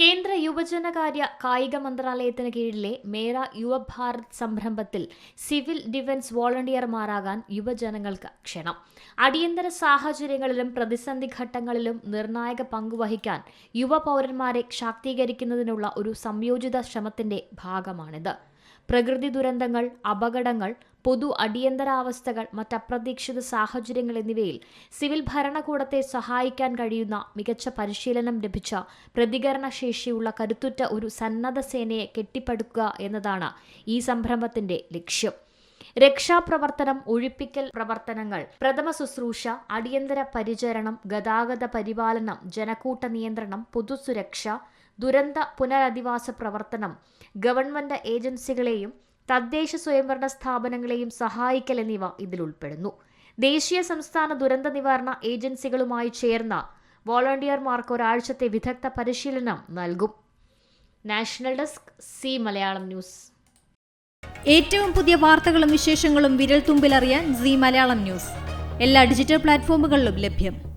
കേന്ദ്ര യുവജനകാര്യ കായിക മന്ത്രാലയത്തിന് കീഴിലെ മേര യുവഭാരത് സംരംഭത്തിൽ സിവിൽ ഡിഫൻസ് വോളണ്ടിയർമാരാകാൻ യുവജനങ്ങൾക്ക് ക്ഷണം. അടിയന്തര സാഹചര്യങ്ങളിലും പ്രതിസന്ധി ഘട്ടങ്ങളിലും നിർണായക പങ്കുവഹിക്കാൻ യുവ പൗരന്മാരെ ശാക്തീകരിക്കുന്നതിനുള്ള ഒരു സംയോജിത ശ്രമത്തിന്റെ ഭാഗമാണിത്. പ്രകൃതി ദുരന്തങ്ങൾ അപകടങ്ങൾ പൊതു അടിയന്തരാവസ്ഥകൾ മറ്റപ്രതീക്ഷിത സാഹചര്യങ്ങൾ എന്നിവയിൽ സിവിൽ ഭരണകൂടത്തെ സഹായിക്കാൻ കഴിയുന്ന മികച്ച പരിശീലനം ലഭിച്ച പ്രതികരണശേഷിയുള്ള കരുത്തുറ്റ ഒരു സന്നദ്ധ സേനയെ കെട്ടിപ്പടുക്കുക എന്നതാണ് ഈ സംരംഭത്തിന്റെ ലക്ഷ്യം. രക്ഷാപ്രവർത്തനം ഒഴിപ്പിക്കൽ പ്രവർത്തനങ്ങൾ പ്രഥമ ശുശ്രൂഷ അടിയന്തര പരിചരണം ഗതാഗത പരിപാലനം ജനക്കൂട്ട നിയന്ത്രണം പൊതുസുരക്ഷ ദുരന്ത പുനരധിവാസ പ്രവർത്തനം ഗവൺമെന്റ് ഏജൻസികളെയും തദ്ദേശ സ്വയംഭരണ സ്ഥാപനങ്ങളെയും സഹായിക്കൽ എന്നിവ ഇതിൽ ഉൾപ്പെടുന്നു. ദേശീയ സംസ്ഥാന ദുരന്ത നിവാരണ ഏജൻസികളുമായി ചേർന്ന വോളണ്ടിയർമാർക്ക് ഒരാഴ്ചത്തെ വിദഗ്ധ പരിശീലനം നൽകും. National desk Zee Malayalam news. ഏറ്റവും പുതിയ വാർത്തകളും വിശേഷങ്ങളും വിരൽ തുമ്പിലറിയാൻ സി മലയാളം ന്യൂസ്. എല്ലാ ഡിജിറ്റൽ പ്ലാറ്റ്ഫോമുകളിലും ലഭ്യം.